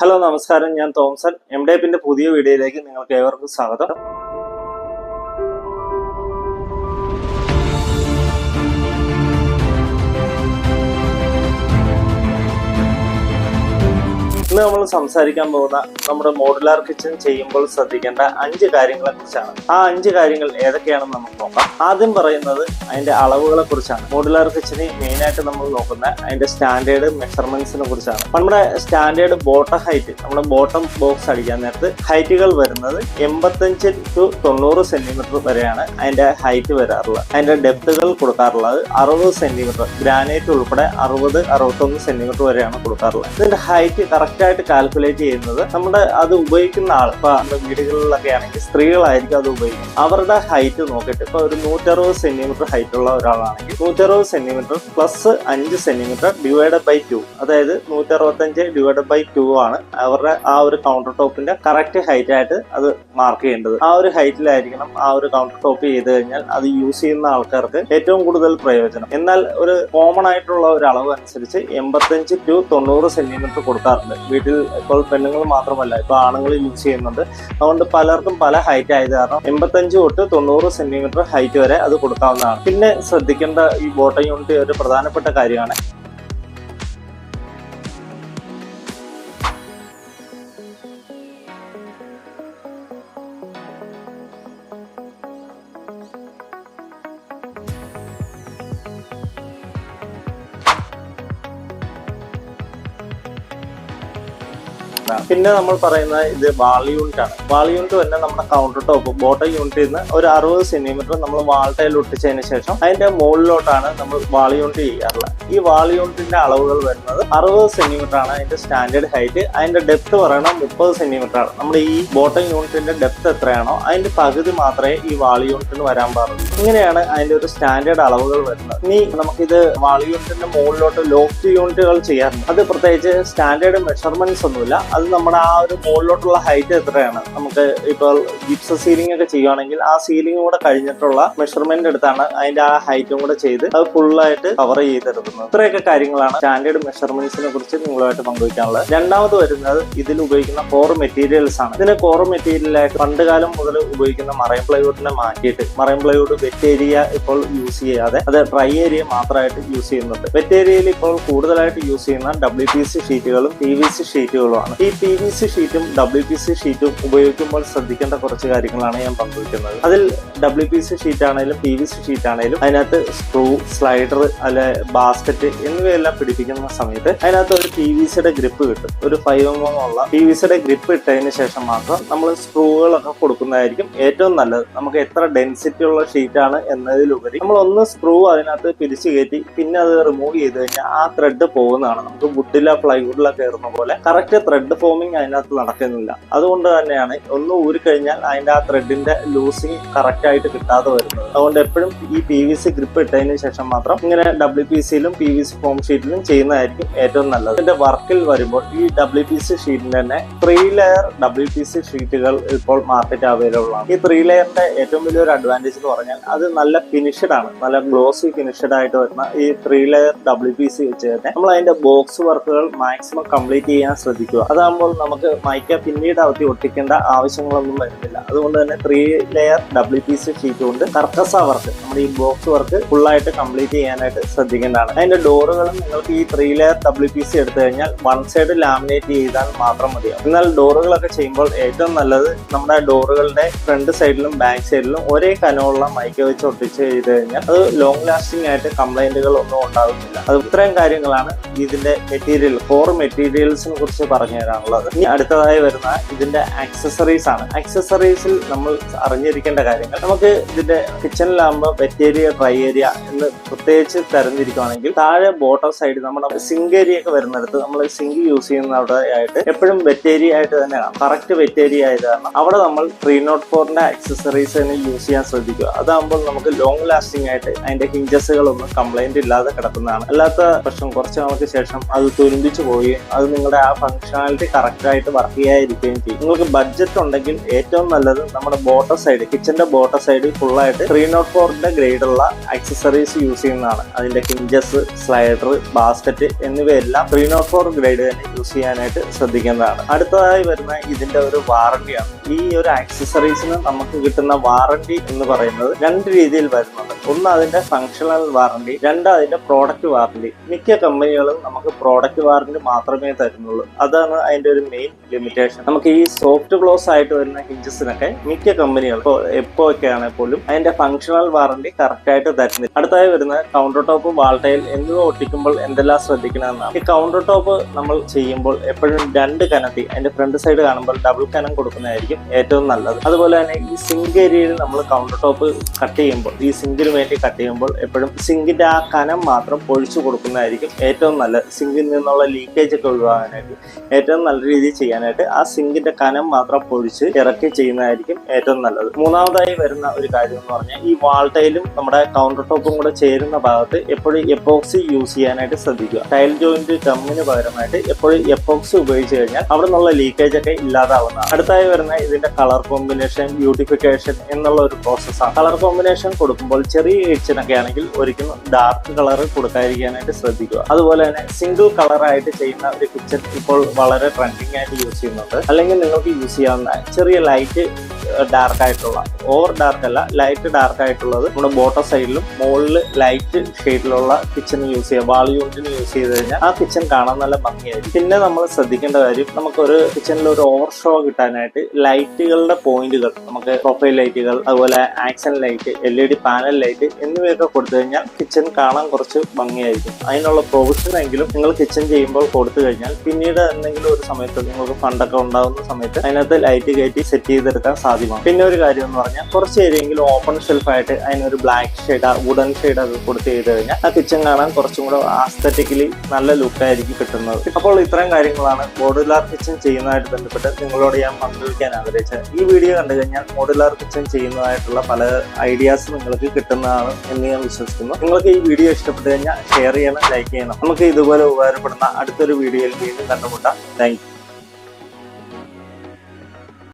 Hello നമസ്കാരം. ഞാൻ Thomson. M ഡേപ്പിന്റെ പുതിയ വീഡിയോയിലേക്ക് നിങ്ങൾക്ക് ഏവർക്കും സ്വാഗതം. ഇന്ന് നമ്മൾ സംസാരിക്കാൻ പോകുന്ന നമ്മുടെ മോഡുലാർ കിച്ചൺ ചെയ്യുമ്പോൾ ശ്രദ്ധിക്കേണ്ട അഞ്ച് കാര്യങ്ങളെ കുറിച്ചാണ്. ആ അഞ്ച് കാര്യങ്ങൾ ഏതൊക്കെയാണെന്ന് നമുക്ക് നോക്കാം. ആദ്യം പറയുന്നത് അതിന്റെ അളവുകളെ കുറിച്ചാണ്. മോഡുലാർ കിച്ചന് മെയിൻ ആയിട്ട് നമ്മൾ നോക്കുന്ന അതിന്റെ സ്റ്റാൻഡേർഡ് മെഷർമെന്റ്സിനെ കുറിച്ചാണ്. നമ്മുടെ സ്റ്റാൻഡേർഡ് ബോട്ടം ഹൈറ്റ് നമ്മുടെ ബോട്ടം ബോക്സ് അടിക്കാൻ നേരത്ത് ഹൈറ്റുകൾ വരുന്നത് എൺപത്തഞ്ച് ടു തൊണ്ണൂറ് സെന്റിമീറ്റർ വരെയാണ് അതിന്റെ ഹൈറ്റ് വരാറുള്ളത്. അതിന്റെ ഡെപ്തുകൾ കൊടുക്കാറുള്ളത് അറുപത് സെന്റിമീറ്റർ ഗ്രാനൈറ്റ് ഉൾപ്പെടെ അറുപത് അറുപത്തൊന്ന് സെന്റിമീറ്റർ വരെയാണ് കൊടുക്കാറുള്ളത്. ഇതിന്റെ ഹൈറ്റ് കറക്റ്റ് ആയിട്ട് കാൽക്കുലേറ്റ് ചെയ്യുന്നത് നമ്മുടെ അത് ഉപയോഗിക്കുന്ന ആൾ ഇപ്പൊ നമ്മുടെ വീടുകളിലൊക്കെ ആണെങ്കിൽ സ്ത്രീകളായിരിക്കും അത് ഉപയോഗിക്കുന്നത്. അവരുടെ ഹൈറ്റ് നോക്കിയിട്ട് ഇപ്പൊ ഒരു നൂറ്ററുപത് സെന്റിമീറ്റർ ഹൈറ്റ് ഉള്ള ഒരാളാണെങ്കിൽ നൂറ്ററുപത് സെന്റിമീറ്റർ പ്ലസ് അഞ്ച് സെന്റിമീറ്റർ ഡിവൈഡ് ബൈ ടു അതായത് നൂറ്ററുപത്തഞ്ച് ഡിവൈഡ് ബൈ ടു ആണ് അവരുടെ ആ ഒരു കൗണ്ടർ ടോപ്പിന്റെ കറക്റ്റ് ഹൈറ്റ് ആയിട്ട് അത് മാർക്ക് ചെയ്യേണ്ടത്. ആ ഒരു ഹൈറ്റിലായിരിക്കണം ആ ഒരു കൗണ്ടർ ടോപ്പ് ചെയ്ത് കഴിഞ്ഞാൽ അത് യൂസ് ചെയ്യുന്ന ആൾക്കാർക്ക് ഏറ്റവും കൂടുതൽ പ്രയോജനം. എന്നാൽ ഒരു കോമൺ ആയിട്ടുള്ള ഒരു അളവ് അനുസരിച്ച് എൺപത്തഞ്ച് ടു തൊണ്ണൂറ് സെന്റിമീറ്റർ കൊടുക്കാറുണ്ട്. വീട്ടിൽ ഇപ്പോൾ പെണ്ണുങ്ങൾ മാത്രമല്ല ഇപ്പൊ ആണുങ്ങൾ യൂസ് ചെയ്യുന്നുണ്ട്. അതുകൊണ്ട് പലർക്കും പല ഹൈറ്റ് ആയത് കാരണം എൺപത്തഞ്ച് തൊട്ട് തൊണ്ണൂറ് സെന്റിമീറ്റർ ഹൈറ്റ് വരെ അത് കൊടുക്കാവുന്നതാണ്. പിന്നെ ശ്രദ്ധിക്കേണ്ട ഈ ബോട്ടം യൂണിറ്റ് ഒരു പ്രധാനപ്പെട്ട കാര്യമാണ്. പിന്നെ നമ്മൾ പറയുന്ന ഇത് വാൾ യൂണിറ്റ് ആണ്. വാൾ യൂണിറ്റ് തന്നെ നമ്മുടെ കൗണ്ടർ ടോപ്പ് ബോട്ടം യൂണിറ്റിൽ നിന്ന് ഒരു അറുപത് സെന്റിമീറ്റർ നമ്മൾ വാൾ ടൈൽ ഒട്ടിച്ചതിന് ശേഷം അതിന്റെ മുകളിലോട്ടാണ് നമ്മൾ വാൾ യൂണിറ്റ് ചെയ്യാറുള്ളത്. ഈ വാൾ യൂണിറ്റിന്റെ അളവുകൾ വരുന്നത് അറുപത് സെന്റിമീറ്റർ ആണ് അതിന്റെ സ്റ്റാൻഡേർഡ് ഹൈറ്റ് അതിന്റെ ഡെപ്ത് പറയണം മുപ്പത് സെന്റിമീറ്റർ ആണ്. നമ്മുടെ ഈ ബോട്ടം യൂണിറ്റിന്റെ ഡെപ്ത് എത്രയാണോ അതിന്റെ പകുതി മാത്രമേ ഈ വാൾ യൂണിറ്റിന് വരാൻ പാടുള്ളൂ. ഇങ്ങനെയാണ് അതിന്റെ ഒരു സ്റ്റാൻഡേർഡ് അളവുകൾ വരുന്നത്. ഇനി നമുക്കിത് വാൾ യൂണിറ്റിന്റെ മുകളിലോട്ട് ലോഫ്റ്റ് യൂണിറ്റുകൾ ചെയ്യാറുണ്ട്. അത് പ്രത്യേകിച്ച് സ്റ്റാൻഡേർഡ് മെഷർമെന്റ്സ് ഒന്നുമില്ല. അത് നമ്മുടെ ആ ഒരു മുകളിലോട്ടുള്ള ഹൈറ്റ് എത്രയാണ്? നമുക്ക് ഇപ്പോൾ ഗിപ്സ് സീലിംഗ് ഒക്കെ ചെയ്യുവാണെങ്കിൽ ആ സീലിംഗ് കൂടെ കഴിഞ്ഞിട്ടുള്ള മെഷർമെന്റ് എടുത്താണ് അതിന്റെ ആ ഹൈറ്റും കൂടെ ചെയ്ത് അത് ഫുള്ളായിട്ട് കവർ ചെയ്തെടുക്കുന്നത്. ഇത്രയൊക്കെ കാര്യങ്ങളാണ് സ്റ്റാൻഡേർഡ് മെഷർമെന്റ്സിനെ കുറിച്ച് നിങ്ങളുമായിട്ട് പങ്കുവയ്ക്കാനുള്ളത്. രണ്ടാമത് വരുന്നത് ഇതിൽ ഉപയോഗിക്കുന്ന കോർ മെറ്റീരിയൽസ് ആണ്. ഇതിന് കോർ മെറ്റീരിയലായിട്ട് പണ്ട് കാലം മുതൽ ഉപയോഗിക്കുന്ന മറൈൻ പ്ലൈവുഡിനെ മാറ്റിയിട്ട് മറൈൻ പ്ലൈവുഡ് വെറ്റ് ഏരിയ ഇപ്പോൾ യൂസ് ചെയ്യാതെ അത് ഡ്രൈ ഏരിയ മാത്രമായിട്ട് യൂസ് ചെയ്യുന്നുണ്ട്. വെറ്റ് ഏരിയയിൽ ഇപ്പോൾ കൂടുതലായിട്ട് യൂസ് ചെയ്യുന്ന ഡബ്ല്യു പി സി ഷീറ്റുകളും പി വി സി ഷീറ്റുകളുമാണ് ഈ പി വി സി ഷീറ്റും ഡബ്ല്യു പി സി ഷീറ്റും ഉപയോഗിക്കുമ്പോൾ ശ്രദ്ധിക്കേണ്ട കുറച്ച് കാര്യങ്ങളാണ് ഞാൻ പങ്കുവയ്ക്കുന്നത്. അതിൽ ഡബ്ല്യു പി സി ഷീറ്റ് ആണെങ്കിലും പി വി സി ഷീറ്റ് ആണെങ്കിലും അതിനകത്ത് സ്ക്രൂ സ്ലൈഡർ അല്ലെ ബാസ്ക്കറ്റ് എന്നിവയെല്ലാം പിടിപ്പിക്കുന്ന സമയത്ത് അതിനകത്ത് ഒരു പി വി സിയുടെ ഗ്രിപ്പ് കിട്ടും. ഒരു ഫൈവ് എം എം ഉള്ള പി വി സിയുടെ ഗ്രിപ്പ് ഇട്ടതിന് ശേഷം മാത്രം നമ്മൾ സ്ക്രൂകളൊക്കെ കൊടുക്കുന്നതായിരിക്കും ഏറ്റവും നല്ലത്. നമുക്ക് എത്ര ഡെൻസിറ്റി ഉള്ള ഷീറ്റാണ് എന്നതിലുപരി നമ്മൾ ഒന്ന് സ്ക്രൂ അതിനകത്ത് പിരിച്ചു കയറ്റി പിന്നെ അത് റിമൂവ് ചെയ്ത് കഴിഞ്ഞാൽ ആ ത്രെഡ് പോകുന്നതാണ്. നമുക്ക് വുഡിലോ പ്ലൈവുഡിലോ കയറുന്ന പോലെ കറക്റ്റ് ത്രെഡ് ഫോമിങ് അതിനകത്ത് നടക്കുന്നില്ല. അതുകൊണ്ട് തന്നെയാണ് ഒന്ന് ഊരിക്കഴിഞ്ഞാൽ അതിന്റെ ആ ത്രെഡിന്റെ ലൂസിങ് കറക്റ്റ് ആയിട്ട് കിട്ടാതെ വരുന്നത്. അതുകൊണ്ട് എപ്പോഴും ഈ പി വി സി ഗ്രിപ്പ് ഇട്ടതിന് ശേഷം മാത്രം ഇങ്ങനെ ഡബ്ല്യു പി സിയിലും പി വി സി ഫോം ഷീറ്റിലും ചെയ്യുന്നതായിരിക്കും ഏറ്റവും നല്ലത്. ഇതിന്റെ വർക്കിൽ വരുമ്പോൾ ഈ ഡബ്ല്യു പി സി ഷീറ്റിന്റെ തന്നെ three layer W P C ഷീറ്റുകൾ ഇപ്പോൾ മാർക്കറ്റ് അവൈലബിൾ ആണ്. ഈ ത്രീ ലെയറിന്റെ ഏറ്റവും വലിയൊരു അഡ്വാന്റേജ് എന്ന് പറഞ്ഞാൽ അത് നല്ല ഫിനിഷഡ് ആണ്. നല്ല ഗ്ലോസി ഫിനിഷഡ് ആയിട്ട് വരുന്ന ഈ three layer W P C വെച്ച് തന്നെ നമ്മൾ അതിന്റെ ബോക്സ് വർക്കുകൾ മാക്സിമം കംപ്ലീറ്റ് ചെയ്യാൻ ശ്രദ്ധിക്കുക. അതാകുമ്പോൾ നമുക്ക് മൈക്ക പിന്നീട് അവധി ഒട്ടിക്കേണ്ട ആവശ്യങ്ങളൊന്നും വരുന്നില്ല. അതുകൊണ്ട് തന്നെ three layer W P C sheet കൊണ്ട് കർക്കസ വർക്ക് നമ്മുടെ ഈ ബോക്സ് വർക്ക് ഫുള്ളായിട്ട് കംപ്ലീറ്റ് ചെയ്യാനായിട്ട് ശ്രദ്ധിക്കേണ്ടതാണ്. അതിന്റെ ഡോറുകളും നിങ്ങൾക്ക് ഈ three layer W P C എടുത്തു കഴിഞ്ഞാൽ വൺ സൈഡ് ലാമിനേറ്റ് ചെയ്താൽ മാത്രം മതിയാവും എന്നാൽ ഡോറുകളൊക്കെ ചെയ്യുമ്പോൾ ഏറ്റവും നല്ലത് നമ്മുടെ ഡോറുകളുടെ ഫ്രണ്ട് സൈഡിലും ബാക്ക് സൈഡിലും ഒരേ കനമുള്ള മൈക്ക വെച്ച് ഒട്ടിച്ച് ചെയ്ത് കഴിഞ്ഞാൽ അത് ലോങ് ലാസ്റ്റിംഗ് ആയിട്ട് കംപ്ലൈന്റുകൾ ഒന്നും ഉണ്ടാകുന്നില്ല അത് ഇത്രയും കാര്യങ്ങളാണ് ഇതിന്റെ മെറ്റീരിയൽ കോർ മെറ്റീരിയൽസിനെ കുറിച്ച് പറഞ്ഞു തരാനുള്ളത്. ഇനി അടുത്തതായി വരുന്ന ഇതിന്റെ ആക്സസറീസ് ആണ്. ആക്സസറീസിൽ നമ്മൾ അറിഞ്ഞിരിക്കേണ്ട കാര്യങ്ങൾ. നമുക്ക് ഇതിന്റെ കിച്ചണിലാകുമ്പോൾ വെറ്റ് ഏരിയ ഡ്രൈ ഏരിയ എന്ന് പ്രത്യേകിച്ച് തരംതിരിക്കുകയാണെങ്കിൽ താഴെ ബോട്ടം സൈഡ് നമ്മുടെ സിങ്ക് ഏരിയ ഒക്കെ വരുന്നിടത്ത് നമ്മൾ സിങ്ക് യൂസ് ചെയ്യുന്ന അവിടെ ആയിട്ട് എപ്പോഴും വെറ്റ് ഏരിയ ആയിട്ട് തന്നെ കാണാം. കറക്റ്റ് വെറ്റ് ഏരിയ ആയത് കാരണം അവിടെ നമ്മൾ ത്രീ നോട്ട് ഫോറിന്റെ ആക്സസറീസ് തന്നെ യൂസ് ചെയ്യാൻ ശ്രദ്ധിക്കുക. അതാകുമ്പോൾ നമുക്ക് ലോങ് ലാസ്റ്റിംഗ് ആയിട്ട് അതിന്റെ ഹിഞ്ചസുകളൊന്നും കംപ്ലൈന്റ് ഇല്ലാതെ കിടക്കുന്നതാണ്. അല്ലാത്ത പ്രശ്നം കുറച്ച് നാൾക്ക് ശേഷം അത് തുരുമ്പിച്ചു പോവുകയും അത് നിങ്ങളുടെ ആ ഫംഗ്ഷനാലിറ്റി ഫംഗ്ഷനാലിറ്റി കറക്റ്റായിട്ട് വർക്ക് ചെയ്യാതിരിക്കുകയും ചെയ്യും. നിങ്ങൾക്ക് ബഡ്ജറ്റ് ഉണ്ടെങ്കിൽ ഏറ്റവും നല്ലത് നമ്മുടെ ബോട്ടർ സൈഡ് കിച്ചന്റെ ബോട്ടർ സൈഡ് ഫുള്ളായിട്ട് ത്രീ നോട്ട് ഫോറിന്റെ ഗ്രേഡുള്ള ആക്സസറീസ് യൂസ് ചെയ്യുന്നതാണ്. അതിന്റെ കിഞ്ചസ് സ്ലൈഡർ ബാസ്ക്കറ്റ് എന്നിവയെല്ലാം ത്രീ നോട്ട് ഫോർ ഗ്രേഡ് തന്നെ യൂസ് ചെയ്യാനായിട്ട് ശ്രദ്ധിക്കേണ്ടതാണ് അടുത്തതായി വരുന്ന ഇതിന്റെ ഒരു വാറണ്ടിയാണ് ഈ ഒരു ആക്സസറീസിന് നമുക്ക് കിട്ടുന്ന വാറണ്ടി എന്ന് പറയുന്നത് രണ്ട് രീതിയിൽ വരുന്നുണ്ട്. ഒന്ന് അതിന്റെ ഫങ്ഷണൽ വാറണ്ടി രണ്ട് അതിന്റെ പ്രോഡക്റ്റ് വാറണ്ടി മിക്ക കമ്പനികളും നമുക്ക് പ്രോഡക്റ്റ് വാറണ്ടി മാത്രമേ തരുന്നുള്ളൂ. അതാണ് അതിന്റെ ഒരു മെയിൻ ലിമിറ്റേഷൻ നമുക്ക് ഈ സോഫ്റ്റ് ക്ലോസ് ആയിട്ട് വരുന്ന ഹിഞ്ചസിനൊക്കെ മിക്ക കമ്പനികൾ ഇപ്പോൾ എപ്പോ ഒക്കെ ആണെങ്കിൽ പോലും അതിന്റെ ഫങ്ഷണൽ വാറണ്ടി കറക്റ്റ് ആയിട്ട് തരുന്നില്ല. അടുത്തായി വരുന്ന കൗണ്ടർ ടോപ്പ് വാൾട്ടയിൽ എന്നിവ ഒട്ടിക്കുമ്പോൾ എന്തെല്ലാം ശ്രദ്ധിക്കണമെന്നാണ്. ഈ കൗണ്ടർ ടോപ്പ് നമ്മൾ ചെയ്യുമ്പോൾ എപ്പോഴും രണ്ട് കനത്തി അതിന്റെ ഫ്രണ്ട് സൈഡ് കാണുമ്പോൾ ഡബിൾ കനം കൊടുക്കുന്നതായിരിക്കും ഏറ്റവും നല്ലത്. അതുപോലെ തന്നെ ഈ സിങ്ക് ഏരിയയിൽ നമ്മൾ കൗണ്ടർ ടോപ്പ് കട്ട് ചെയ്യുമ്പോൾ ഈ സിങ്കിന് വേണ്ടി കട്ട് ചെയ്യുമ്പോൾ എപ്പോഴും സിങ്കിന്റെ ആ കനം മാത്രം പൊഴിച്ചു കൊടുക്കുന്നതായിരിക്കും ഏറ്റവും നല്ല സിങ്കിൽ നിന്നുള്ള ലീക്കേജ് ഒക്കെ ഒഴിവാകാനായിട്ട് ഏറ്റവും നല്ല രീതിയിൽ ചെയ്യാനായിട്ട് ആ സിങ്കിന്റെ കനം മാത്രം പൊഴിച്ച് ഇറക്കി ചെയ്യുന്നതായിരിക്കും ഏറ്റവും നല്ലത്. മൂന്നാമതായി വരുന്ന ഒരു കാര്യം എന്ന് പറഞ്ഞാൽ ഈ വാൾട്ടയിലും നമ്മുടെ കൗണ്ടർ ടോപ്പും കൂടെ ചേരുന്ന ഭാഗത്ത് എപ്പോഴും എപ്പോക്സി യൂസ് ചെയ്യാനായിട്ട് ശ്രദ്ധിക്കുക. ടൈൽ ജോയിന്റ് ഗമ്മിന് പകരമായിട്ട് എപ്പോഴും എപ്പോക്സി ഉപയോഗിച്ച് കഴിഞ്ഞാൽ അവിടെ നിന്നുള്ള ലീക്കേജ് ഒക്കെ ഇല്ലാതാവുന്നതാണ്. അടുത്തായി വരുന്ന ഇതിന്റെ കളർ കോമ്പിനേഷൻ ബ്യൂട്ടിഫിക്കേഷൻ എന്നുള്ള ഒരു പ്രോസസ്സാണ് കളർ കോമ്പിനേഷൻ കൊടുക്കുമ്പോൾ ചെറിയ ഏച്ചിനൊക്കെ ആണെങ്കിൽ ഒരിക്കലും ഡാർക്ക് കളർ കൊടുക്കാതിരിക്കാനായിട്ട് ശ്രദ്ധിക്കുക. അതുപോലെ തന്നെ സിംഗിൾ കളറായിട്ട് ചെയ്യുന്ന ഒരു കിച്ചൺ ഇപ്പോൾ വളരെ ട്രെൻഡിങ് ആയിട്ട് യൂസ് ചെയ്യുന്നുണ്ട്. അല്ലെങ്കിൽ നിങ്ങൾക്ക് യൂസ് ചെയ്യാവുന്ന ചെറിയ ലൈറ്റ് ഡാർക്ക് ആയിട്ടുള്ള ഓവർ ഡാർക്ക് അല്ല ലൈറ്റ് ഡാർക്ക് ആയിട്ടുള്ളത് നമ്മുടെ ബോട്ടം സൈഡിലും മുകളിൽ ലൈറ്റ് ഷെയ്ഡിലുള്ള കിച്ചൺ യൂസ് ചെയ്യുക വാൾ യൂണിറ്റിന് യൂസ് ചെയ്ത് കഴിഞ്ഞാൽ ആ കിച്ചൺ കാണാൻ നല്ല ഭംഗിയായിരിക്കും. പിന്നെ നമ്മൾ ശ്രദ്ധിക്കേണ്ട കാര്യം നമുക്കൊരു കിച്ചണിൽ ഒരു ഓവർ ഷോ കിട്ടാനായിട്ട് ലൈറ്റുകളുടെ പോയിന്റുകൾ നമുക്ക് പ്രൊഫൈൽ ലൈറ്റുകൾ അതുപോലെ accent light L E D panel light എന്നിവയൊക്കെ കൊടുത്തു കഴിഞ്ഞാൽ കിച്ചൺ കാണാൻ കുറച്ച് ഭംഗിയായിരിക്കും. അതിനുള്ള പ്രൊവിഷൻ എങ്കിലും നിങ്ങൾ കിച്ചൺ ചെയ്യുമ്പോൾ കൊടുത്തു കഴിഞ്ഞാൽ പിന്നീട് എന്തെങ്കിലും ഒരു സമയത്ത് നിങ്ങൾക്ക് ഫണ്ടൊക്കെ ഉണ്ടാകുന്ന സമയത്ത് അതിനകത്ത് ലൈറ്റ് കയറ്റി സെറ്റ് ചെയ്തെടുക്കാൻ സാധ്യമാണ്. പിന്നെ ഒരു കാര്യം എന്ന് പറഞ്ഞാൽ കുറച്ച് ഏരിയെങ്കിലും ഓപ്പൺ ഷെൽഫായിട്ട് അതിനൊരു ബ്ലാക്ക് ഷെയ്ഡ് വുഡൻ ഷെയ്ഡ് ഒക്കെ കൊടുത്ത് ചെയ്ത് കഴിഞ്ഞാൽ ആ കിച്ചൺ കാണാൻ കുറച്ചും കൂടെ ആസ്തറ്റിക്കലി നല്ല ലുക്കായിരിക്കും കിട്ടുന്നത്. അപ്പോൾ ഇത്രയും കാര്യങ്ങളാണ് മോഡുലാർ കിച്ചൺ ചെയ്യുന്നതായിട്ട് ബന്ധപ്പെട്ട് നിങ്ങളോട് ഞാൻ പങ്കുവയ്ക്കാൻ ആഗ്രഹിച്ചത്. ഈ വീഡിയോ കണ്ടു കഴിഞ്ഞാൽ മോഡുലാർ കിച്ചൺ ചെയ്യുന്നതായിട്ടുള്ള പല ഐഡിയാസ് നിങ്ങൾക്ക് കിട്ടുന്നതാണ് എന്ന് ഞാൻ വിശ്വസിക്കുന്നു. നിങ്ങൾക്ക് ഈ വീഡിയോ ഇഷ്ടപ്പെട്ടു കഴിഞ്ഞാൽ ഷെയർ ചെയ്യണം ലൈക്ക് ചെയ്യണം. നമുക്ക് ഇതുപോലെ ഉപകാരപ്പെടുന്ന അടുത്തൊരു വീഡിയോയിൽ വീണ്ടും കണ്ടുമുട്ടാം. താങ്ക്